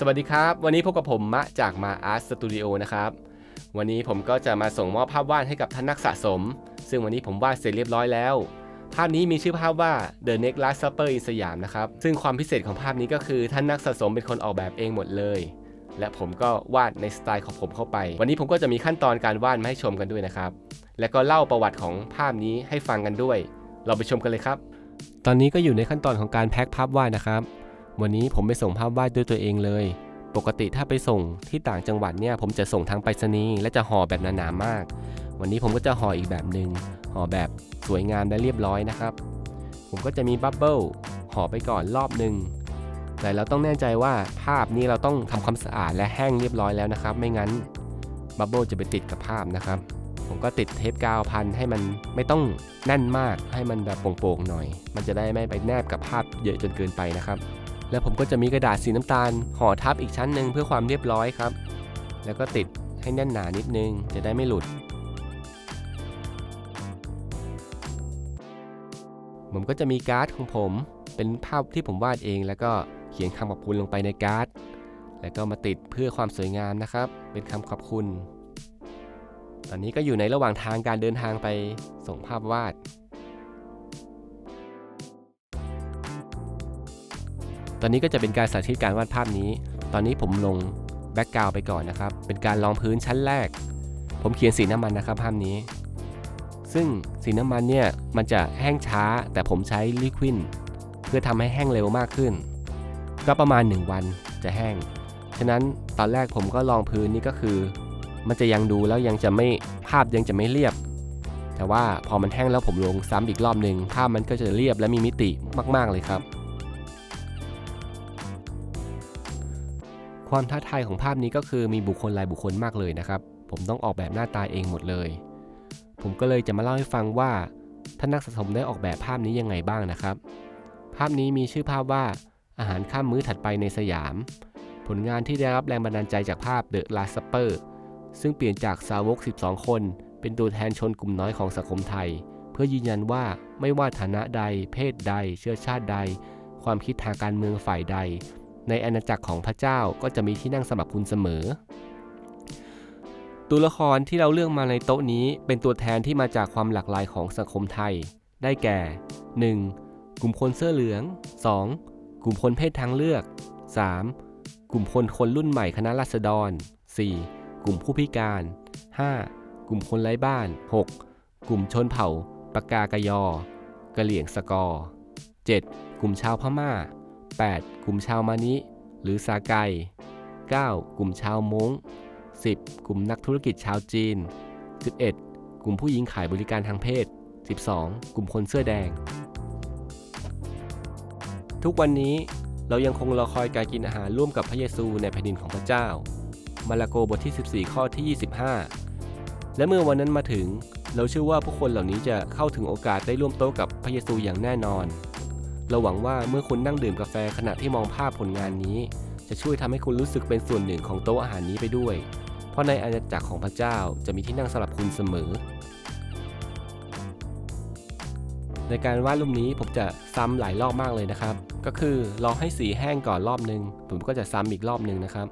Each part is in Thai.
สวัสดีครับ วันนี้พบกับผมมะจากมาอาร์ตสตูดิโอนะครับ วันนี้ผมก็จะมาส่งมอบภาพวาดให้กับท่านนักสะสม ซึ่งวันนี้ผมวาดเสร็จเรียบร้อยแล้ว ภาพนี้มีชื่อภาพว่า The Next Last Supper in สยามนะครับ ซึ่งความพิเศษของภาพนี้ก็คือท่านนักสะสมเป็นคนออกแบบเองหมดเลย และผมก็วาดในสไตล์ของผมเข้าไป วันนี้ผมก็จะมีขั้นตอนการวาดมาให้ชมกันด้วยนะครับ และก็เล่าประวัติของภาพนี้ให้ฟังกันด้วย เราไปชมกันเลยครับ ตอนนี้ก็อยู่ในขั้นตอนของการแพ็คภาพวาดนะครับ วันนี้ผมไปส่งภาพวาดด้วยตัวเองเลย ปกติถ้าไปส่งที่ต่างจังหวัดเนี่ยผมจะส่งทางไปรษณีย์และจะห่อแบบหนาๆมาก วันนี้ผมก็จะห่ออีกแบบหนึ่งห่อแบบสวยงามและเรียบร้อยนะครับ ผมก็จะมีบับเบิลห่อไปก่อนรอบหนึ่งแต่เราต้องแน่ใจว่าภาพนี้เราต้องทำความสะอาดและแห้งเรียบร้อยแล้วนะครับ ไม่งั้นบับเบิลจะไปติดกับภาพนะครับ ผมก็ติดเทปกาวพันให้มันไม่ต้องแน่นมากให้มันแบบโป่งๆหน่อย มันจะได้ไม่ไปแนบกับภาพเยอะจนเกินไปนะครับ แล้วผมก็จะมีกระดาษสีน้ำตาลห่อทับอีกชั้นหนึ่งเพื่อความเรียบร้อยครับ แล้วก็ติดให้แน่นหนานิดนึงจะได้ไม่หลุด ผมก็จะมีการ์ดของผม เป็นภาพที่ผมวาดเอง แล้วก็เขียนคำขอบคุณลงไปในการ์ด แล้วก็มาติดเพื่อความสวยงามนะครับ เป็นคำขอบคุณ ตอนนี้ก็อยู่ในระหว่างทางการเดินทางไปส่งภาพวาด ตอนนี้ก็จะเป็นการสาธิตการวาดภาพนี้ ตอนนี้ผมลงแบ็กกราวไปก่อนนะครับ เป็นการรองพื้นชั้นแรก ผมเขียนสีน้ำมันนะครับภาพนี้ ซึ่งสีน้ำมันเนี่ยมันจะแห้งช้า แต่ผมใช้ลิควินเพื่อทำให้แห้งเร็วมากขึ้น ก็ประมาณ 1 วันจะแห้ง ฉะนั้นตอนแรกผมก็ลองพื้นนี่ก็คือ มันจะยังดูแล้วยังจะไม่ภาพยังจะไม่เรียบ แต่ว่าพอมันแห้งแล้วผมลงซ้ำอีกรอบหนึ่งภาพมันก็จะเรียบและมีมิติมาก ๆเลยครับ ความท้าทายของภาพนี้ก็คือมีบุคคลรายบุคคลมากเลยนะครับ ผมต้องออกแบบหน้าตาเองหมดเลย ผมก็เลยจะมาเล่าให้ฟังว่าท่านนักสะสมได้ออกแบบภาพนี้ยังไงบ้างนะครับ ภาพนี้มีชื่อภาพว่าอาหารข้ามมื้อถัดไปในสยาม ผลงานที่ได้รับแรงบันดาลใจจากภาพ The Last Supper ซึ่งเปลี่ยนจากสาวก 12 คน เป็นตัวแทนชนกลุ่มน้อยของสังคมไทย เพื่อยืนยันว่าไม่ว่าฐานะใด เพศใด เชื้อชาติใด ความคิดทางการเมืองฝ่ายใด ในอาณาจักรของพระเจ้าก็จะมีที่นั่งสำหรับคุณเสมอ ตัวละครที่เราเลือกมาในโต๊ะนี้เป็นตัวแทนที่มาจากความหลากหลายของสังคมไทย ได้แก่ 1. กลุ่มคนเสื้อเหลือง 2. กลุ่มคนเพศทางเลือก 3. กลุ่มคนคนรุ่นใหม่คณะราษฎร 4. กลุ่มผู้พิการ 5. กลุ่มคนไร้บ้าน 6. กลุ่มชนเผ่าปากากยอกะเหลี่ยงสกอ 7. กลุ่มชาวพม่า 8. กลุ่มชาวมานิ หรือซาไก 9. กลุ่มชาวม้ง 10. กลุ่มนักธุรกิจชาวจีน 11. กลุ่มผู้หญิงขายบริการทางเพศ 12. กลุ่มคนเสื้อแดง ทุกวันนี้เรายังคงรอคอยการกินอาหารร่วมกับพระเยซูในแผ่นดินของพระเจ้า มาระโกบทที่ 14 ข้อที่ 25 และเมื่อวันนั้นมาถึง เราเชื่อว่าผู้คนเหล่านี้จะเข้าถึงโอกาสได้ร่วมโต๊ะกับพระเยซูอย่างแน่นอน เราหวังว่าเมื่อคุณนั่งดื่มกาแฟขณะที่มองภาพผลงานนี้ จะช่วยทำให้คุณรู้สึกเป็นส่วนหนึ่งของโต๊ะอาหารนี้ไปด้วย เพราะในอาณาจักรของพระเจ้าจะมีที่นั่งสำหรับคุณเสมอ ในการวาดรูปนี้ผมจะซ้ำหลายรอบมากเลยนะครับ ก็คือรอให้สีแห้งก่อนรอบนึง ผมก็จะซ้ำอีกรอบนึงนะครับ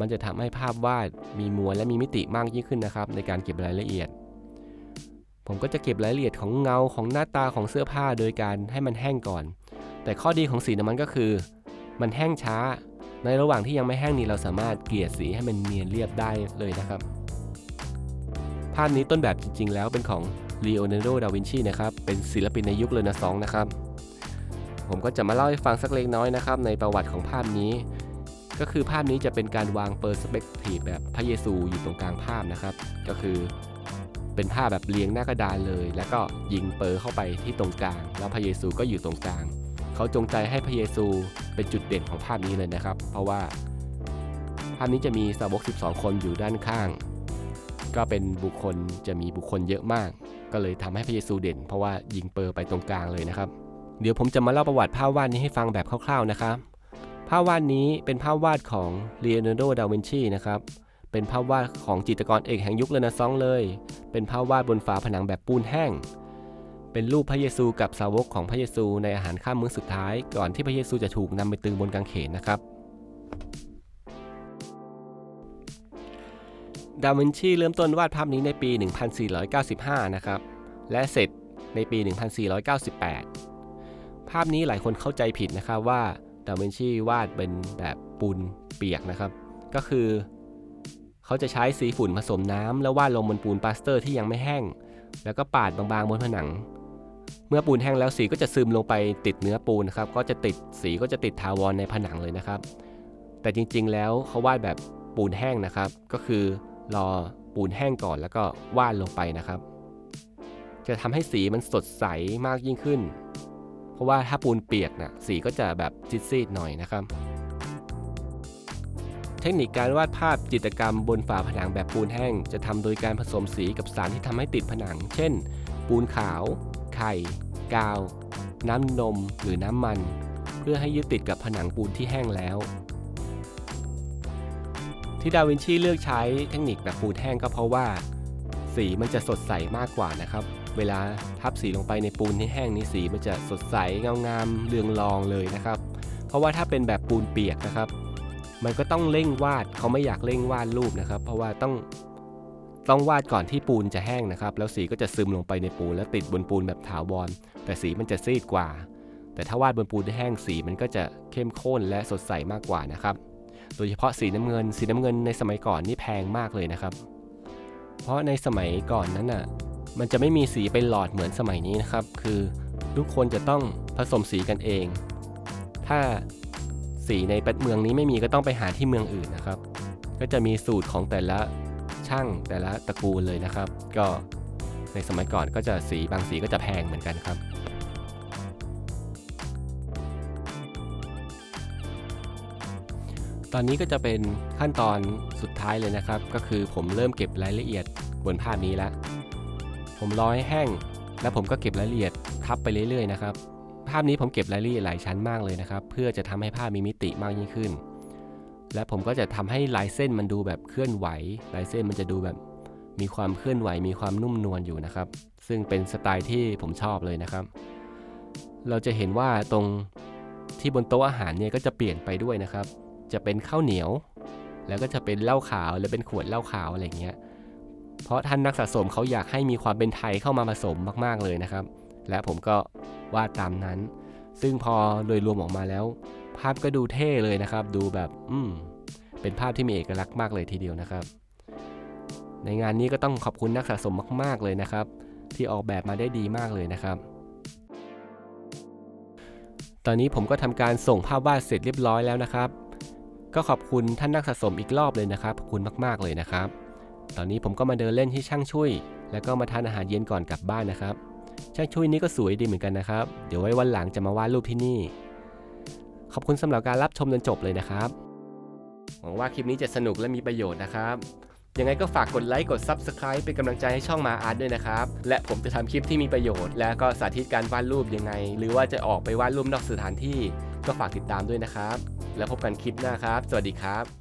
มันจะทำให้ภาพวาดมีมวลและมีมิติมากยิ่งขึ้นนะครับ ในการเก็บรายละเอียดผมก็จะเก็บรายละเอียดของเงาของหน้าตาของเสื้อผ้าโดยการให้มันแห้งก่อน แต่ข้อดีของสีน้ำมันก็คือ มันแห้งช้า ในระหว่างที่ยังไม่แห้งนี้เราสามารถเกลี่ยสีให้มันเนียนเรียบได้เลยนะครับ ภาพนี้ต้นแบบจริง ๆ แล้วเป็นของลีโอนาร์โด ดาวินชีนะครับ เป็นศิลปินในยุคเรเนซองส์นะครับ ผมก็จะมาเล่าให้ฟังสักเล็กน้อยนะครับ ในประวัติของภาพนี้ ก็คือภาพนี้จะเป็นการวางเปอร์สเปกทีฟแบบพระเยซูอยู่ตรงกลางภาพนะครับ ก็คือเป็นภาพแบบเรียงหน้ากระดานเลย แล้วก็ยิงเปอร์เข้าไปที่ตรงกลาง แล้วพระเยซูก็อยู่ตรงกลาง เขาจงใจให้พระเยซูเป็นจุดเด่นของภาพนี้เลยนะครับ เพราะว่า ภาพนี้จะมีสาวก 12 คนอยู่ด้านข้าง ก็เป็นบุคคลจะมีบุคคลเยอะมาก ก็เลยทำให้พระเยซูเด่น เพราะว่ายิงเปอร์ไปตรงกลางเลยนะครับ เดี๋ยวผมจะมาเล่าประวัติภาพวาดนี้ให้ฟังแบบคร่าวๆนะครับ ภาพวาดนี้เป็นภาพวาดของเลโอนาร์โด ดาวินชีนะครับเป็นภาพวาดของจิตรกรเอกแห่งยุคเรเนซองส์เลย เป็นภาพวาดบนฝาผนังแบบปูนแห้ง เป็นรูปพระเยซูกับสาวกของพระเยซูในอาหารข้ามมื้อสุดท้าย ก่อนที่พระเยซูจะถูกนำไปตึงบนกางเขนนะครับ ดาวินชีเริ่มต้นวาดภาพนี้ในปี 1495 นะครับ และเสร็จในปี 1498 ภาพนี้หลายคนเข้าใจผิดนะครับว่าดาวินชีวาดเป็นแบบปูนเปียกนะครับ ก็คือเขาจะใช้สีฝุ่นผสมน้ำแล้ววาดลงบนปูนปลาสเตอร์ที่ยังไม่แห้ง แล้วก็ปาดบางๆบนผนัง เมื่อปูนแห้งแล้วสีก็จะซึมลงไปติดเนื้อปูนนะครับ ก็จะติดสีก็จะติดทาวรในผนังเลยนะครับ แต่จริงๆแล้วเขาวาดแบบปูนแห้งนะครับ ก็คือรอปูนแห้งก่อนแล้วก็วาดลงไปนะครับ จะทำให้สีมันสดใสมากยิ่งขึ้น เพราะว่าถ้าปูนเปียกนะสีก็จะแบบซีดๆหน่อยนะครับเทคนิคการวาดภาพจิตรกรรมบนฝาผนังแบบปูนแห้ง จะทำโดยการผสมสีกับสารที่ทำให้ติดผนัง เช่น ปูนขาว ข่กาว น้ำนมหรือน้ำมัน เพื่อให้ยึดติดกับผนังปูนที่แห้งแล้ว ที่ดาวินชีเลือกใช้เทคนิคแบบปูนแห้งก็เพราะว่า สีมันจะสดใสมากกว่านะครับ เวลาทับสีลงไปในปูนที่แห้งนี่สีมันจะสดใสเงางามเรืองรองเลยนะครับ เพราะว่าถ้าเป็นแบบปูนเปียกนะครับ มันก็ต้องเร่งวาดเขาไม่อยากเร่งวาดรูปนะครับ เพราะว่าต้อง ต้องวาดก่อนที่ปูนจะแห้งนะครับ แล้วสีก็จะซึมลงไปในปูนแล้วติดบนปูนแบบถาวร แต่สีมันจะซีดกว่า แต่ถ้าวาดบนปูนที่แห้งสีมันก็จะเข้มข้นและสดใสมากกว่านะครับ โดยเฉพาะสีน้ำเงิน สีน้ำเงินในสมัยก่อนนี่แพงมากเลยนะครับ เพราะในสมัยก่อนนั้นน่ะ มันจะไม่มีสีเป็นหลอดเหมือนสมัยนี้นะครับ คือทุกคนจะต้องผสมสีกันเอง ถ้าสีในเมืองนี้ไม่มีก็ต้องไปหาที่เมืองอื่นนะครับ ก็จะมีสูตรของแต่ละ ช่างแต่ละตระกูลเลยนะครับ ก็ในสมัยก่อนก็จะสีบางสีก็จะแพงเหมือนกันครับตอนนี้ก็จะเป็นขั้นตอนสุดท้ายเลยนะครับ ก็คือผมเริ่มเก็บรายละเอียดบนภาพนี้แล้ว ผมรอให้แห้ง แล้วผมก็เก็บรายละเอียดทับไปเรื่อยๆนะครับ ภาพนี้ผมเก็บรายละเอียดหลายชั้นมากเลยนะครับ เพื่อจะทำให้ภาพมีมิติมากยิ่งขึ้น และผมก็จะทำให้ลายเส้นมันดูแบบเคลื่อนไหว ลายเส้นมันจะดูแบบมีความเคลื่อนไหว มีความนุ่มนวลอยู่นะครับ ซึ่งเป็นสไตล์ที่ผมชอบเลยนะครับ เราจะเห็นว่าตรงที่บนโต๊ะอาหารเนี่ยก็จะเปลี่ยนไปด้วยนะครับ จะเป็นข้าวเหนียว แล้วก็จะเป็นเหล้าขาว และเป็นขวดเหล้าขาวอะไรเงี้ย เพราะท่านนักสะสมเขาอยากให้มีความเป็นไทยเข้ามาผสมมาก ๆเลยนะครับ และผมก็วาดตามนั้น ซึ่งพอโดยรวมออกมาแล้ว ภาพก็ดูเท่เลยนะครับ ดูแบบอืมเป็นภาพที่มีเอกลักษณ์มากเลยทีเดียวนะครับ ในงานนี้ก็ต้องขอบคุณนักสะสมมาก ๆ เลยนะครับ ที่ออกแบบมาได้ดีมากเลยนะครับ ตอนนี้ผมก็ทำการส่งภาพวาดเสร็จเรียบร้อยแล้วนะครับ ก็ขอบคุณท่านนักสะสมอีกรอบเลยนะครับขอบคุณมากๆเลยนะครับ ตอนนี้ผมก็มาเดินเล่นที่ช่างช่วย แล้วก็มาทานอาหารเย็นก่อนกลับบ้านนะครับช่างช่วยนี้ก็สวยดีเหมือนกันนะครับ เดี๋ยวไว้วันหลังจะมาวาดรูปที่นี่ ขอบคุณสำหรับการรับชมจนจบเลยนะครับ หวังว่าคลิปนี้จะสนุกและมีประโยชน์นะครับ ยังไงก็ฝากกดไลค์กด Subscribe เป็นกำลังใจให้ช่องมาอาร์ตด้วยนะครับ และผมจะทำคลิปที่มีประโยชน์ และก็สาธิตการวาดรูปยังไง หรือว่าจะออกไปวาดรูปนอกสถานที่ ก็ฝากติดตามด้วยนะครับ แล้วพบกันคลิปหน้าครับ สวัสดีครับ